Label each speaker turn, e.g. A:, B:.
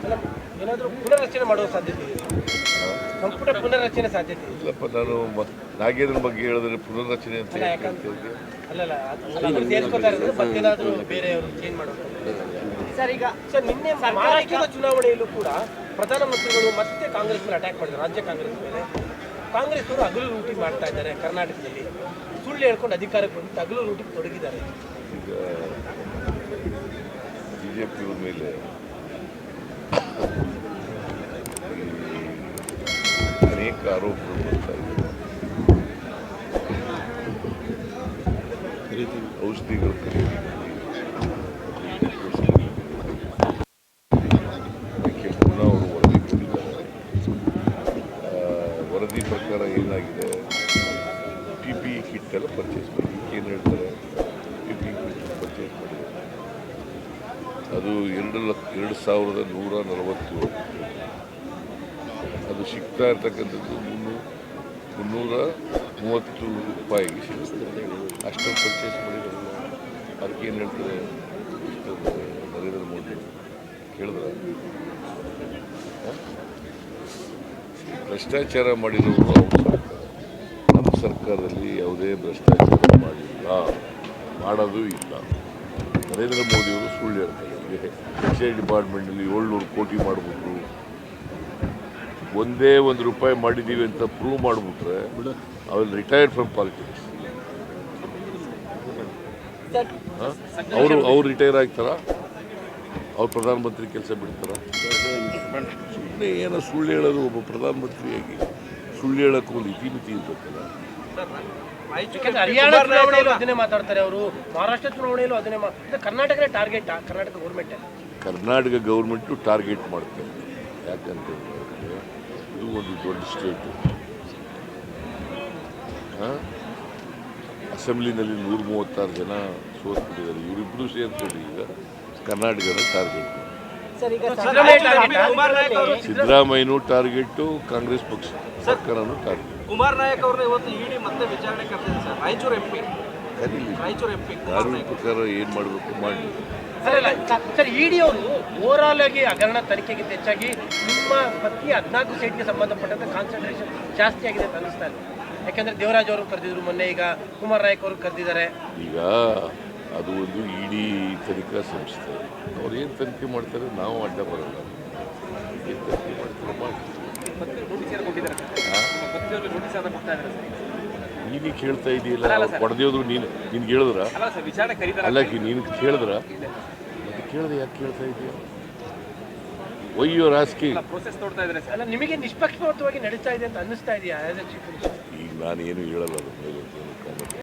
A: ಅಲ್ಲ, ಏನಾದರೂ ಪುನರ್ರಚನೆ ಮಾಡುವ ಸಾಧ್ಯತೆ ಇದೆ. ಸಂಪುಟ ಪುನರ್ರಚನೆ ಸಾಧ್ಯತೆ ಇದೆ.
B: ಇಲ್ಲಪ್ಪ ನಾನು ಮ- ನಾಗೇಂದ್ರ ಬಗ್ಗೆ ಹೇಳಿದ್ರೆ ಪುನರ್ರಚನೆ ಅಂತ
A: ಅಲ್ಲ,
B: ಯಾಕೆ ಹೇಳ್ತಿದ್ದೆ?
A: ಅಲ್ಲಲ್ಲ ಅದು- ಅದು ಸೇರ್ಕೋತಾ ಇರೋದು ಮತ್ತೇನಾದರೂ ಬೇರೆಯವರು ಚೇಂಜ್ ಮಾಡೋದು ಸರ್ ಈಗ ಸರ್ ನಿನ್ನೆ ಮಹಾರಾಷ್ಟ್ರದ ಚುನಾವಣೆಯಲ್ಲೂ ಕೂಡ ಪ್ರಧಾನಮಂತ್ರಿಗಳು ಮತ್ತೆ ಕಾಂಗ್ರೆಸ್ ಮೇಲೆ ಅಟ್ಯಾಕ್ ಮಾಡಿದ್ರು ರಾಜ್ಯ ಕಾಂಗ್ರೆಸ್ ಮೇಲೆ. ಕಾಂಗ್ರೆಸ್ ಅವರು ಹಗಲು ಲೂಟಿ ಮಾಡ್ತಾ ಇದ್ದಾರೆ ಕರ್ನಾಟಕದಲ್ಲಿ. ಸುಳ್ಳು ಹೇಳ್ಕೊಂಡು ಅಧಿಕಾರಕ್ಕೆ ಬಂದು ಹಗಲು ಲೂಟಿ ತೊಡಗಿದ್ದಾರೆ
B: ಈಗ ಬಿ ಜೆ ಪಿ ಮೇಲೆ ಆರೋಪಗಳು ಬರ್ತಾ ಇದೆ. ಔಷಧಿಗಳು ಅವರು ವರದಿ ಪ್ರಕಾರ ಏನಾಗಿದೆ? ಪಿ ಪಿ ಇ ಕಿಟ್ ಎಲ್ಲ ಪರ್ಚೇಸ್ ಮಾಡಿ. ಏನು ಹೇಳ್ತಾರೆ? ಪಿ ಪಿ ಕಿಟ್ ಪರ್ಚೇಸ್ ಮಾಡಿ ಅದು ಎರಡು ಲಕ್ಷ, ಎರಡು ಸಾವಿರದ ನೂರ ನಲವತ್ತು. ಸಿಗ್ತಾ ಇರ್ತಕ್ಕಂಥದ್ದು ಮುನ್ನೂರು ಮುನ್ನೂರ ಮೂವತ್ತು ರೂಪಾಯಿಗೆ ಸಿಗುತ್ತೆ. ಅಷ್ಟೊಂದು ಪರ್ಚೇಸ್ ಮಾಡಿದ್ರು. ಅದಕ್ಕೆ ಏನು ಹೇಳ್ತಾರೆ? ನರೇಂದ್ರ ಮೋದಿ ಕೇಳಿದ್ರೆ? ಭ್ರಷ್ಟಾಚಾರ ಮಾಡಿರೋರು ನಮ್ಮ ಸರ್ಕಾರದಲ್ಲಿ ಯಾವುದೇ ಭ್ರಷ್ಟಾಚಾರ ಮಾಡಿಲ್ಲ. ಮಾಡೋದು ಇಲ್ಲ. ನರೇಂದ್ರ ಮೋದಿಯವರು ಸುಳ್ಳು ಹೇಳ್ತಾರೆ. ಎಕ್ಸೈಸ್ ಡಿಪಾರ್ಟ್ಮೆಂಟಲ್ಲಿ ಏಳ್ನೂರು ಕೋಟಿ ಮಾಡಿಬಿಟ್ರು. ಒಂದೇ ಒಂದು ರೂಪಾಯಿ ಮಾಡಿದ್ದೀವಿ ಅಂತ ಪ್ರೂವ್ ಮಾಡಿಬಿಟ್ರೆ ಅವ್ರು ರಿಟೈರ್ಡ್ ಫ್ರಮ್ ಪಾಲಿಟಿಕ್ಸ್ ಅವರು ಅವ್ರು ರಿಟೈರ್ ಆಗ್ತಾರ? ಅವ್ರು ಪ್ರಧಾನಮಂತ್ರಿ ಕೆಲಸ ಬಿಡ್ತಾರ? ಸುಮ್ಮನೆ ಏನೋ ಸುಳ್ಳು ಹೇಳೋದು ಒಬ್ಬ ಪ್ರಧಾನಮಂತ್ರಿಯಾಗಿ ಸುಳ್ಳು ಹೇಳೋಕ್ಕೂ ಒಂದು ಇತಿಮಿತಿ
A: ಯಾಕಂದ್ರೆ ಹರಿಯಾಣ ಚುನಾವಣೆಯಲ್ಲೂ ಅದನ್ನೇ ಮಾತಾಡ್ತಾರೆ ಅವರು. ಮಹಾರಾಷ್ಟ್ರ ಚುನಾವಣೆಯಲ್ಲೂ ಅದನ್ನೇ ಕರ್ನಾಟಕನೇ target Karnataka government
B: Karnataka government target ಮಾಡ್ತಾರೆ ಯಾಕಂತ ಹೇಳಿದ್ರೆ ಇದು ಒಂದು ದೊಡ್ಡ ಸ್ಟೇಟು. ಅಸೆಂಬ್ಲಿನಲ್ಲಿ ನೂರ ಮೂವತ್ತಾರು ಜನ ಸೋತ್ಬಿಟ್ಟಿದ್ದಾರೆ. ಇವರಿಬ್ಬರು ಸೇರ್ಕೊಂಡು ಈಗ ಕರ್ನಾಟಕದ ಟಾರ್ಗೆಟ್
A: ಸರ್ ಈಗ
B: ಸಿದ್ದರಾಮಯ್ಯನೂ ಟಾರ್ಗೆಟು ಕಾಂಗ್ರೆಸ್ ಪಕ್ಷ ಸರ್ಕಾರನೂ ಟಾರ್ಗೆಟ್
C: ಕುಮಾರ್ ನಾಯಕ್ ಅವ್ರನ್ನ ಇವತ್ತು ಇಡಿ ಮತ್ತೆ ವಿಚಾರಣೆ ಕರೆದಿದೆ ಸರ್. ರಾಯಚೂರು ಎಂ ಪಿ
B: ಕರೀಲಿ ಕಾನೂನು ಪ್ರಕಾರ ಏನು ಮಾಡಬೇಕು ಮಾಡಿ.
A: ಸರ್ ಇಲ್ಲ, ಸರ್ ಇಡಿ ಅವರು ಓವರಾಲ್ ಆಗಿ ಹಗರಣ ತನಿಖೆಗಿಂತ ಹೆಚ್ಚಾಗಿ ನಿಮ್ಮ ಪತ್ನಿ ಹದಿನಾಲ್ಕು ಸೈಟ್ಗೆ ಸಂಬಂಧಪಟ್ಟಂತೆ ಕಾನ್ಸಂಟ್ರೇಷನ್ ಜಾಸ್ತಿ ಆಗಿದೆ ಅಂತ ಅನಿಸ್ತಾ ಇದೆ. ಯಾಕಂದ್ರೆ ದೇವರಾಜ್ ಅವರು ಕರೆದಿದ್ರು ಮೊನ್ನೆ ಈಗ ಕುಮಾರ್ ನಾಯಕ್ ಅವರು ಕರೆದಿದ್ದಾರೆ.
B: ಈಗ ಅದು ಒಂದು ಇಡೀ ತನಿಖಾ ಸಂಸ್ಥೆ. ಅವ್ರು ಏನು ತನಿಖೆ ಮಾಡ್ತಾರೆ? ನಾವು ಅಡ್ಡ ಬರಲ್ಲ. ಏನು ತನಿಖೆ ಮಾಡ್ತಾರೆ? ಮಾಡಿ. ನೀನು ಕೇಳ್ತಾ ಇದೆಯಲ್ಲ ಹೊಡೆದೇವ್ರು ನೀನು ನಿನ್ಗೆ ಹೇಳಿದ್ರ
C: ಅಲ್ಲ ಸರ್ ವಿಚಾರಣೆ ಕರೀತಾರೆ
B: ಅಲ್ಲ ನೀನು ಕೇಳಿದ್ರ? ಮತ್ತೆ ಕೇಳ್ದೆ ಯಾಕೆ ಕೇಳ್ತಾ ಇದೆಯಾ? ಒಯ್ಯೋ ರಾಸ್ಕಿ
A: ಅಲ್ಲ ನಿಮಗೆ ನಿಷ್ಪಕ್ಷಪಾತವಾಗಿ ನಡೀತಾ ಇದೆ ಅಂತ ಅನ್ನಿಸ್ತಾ ಇದೆಯಾ
B: ಈಗ ನಾನೇನು ಹೇಳಲ್ಲ ಅದ್ರ ಮೇಲೆ ಏನು comment.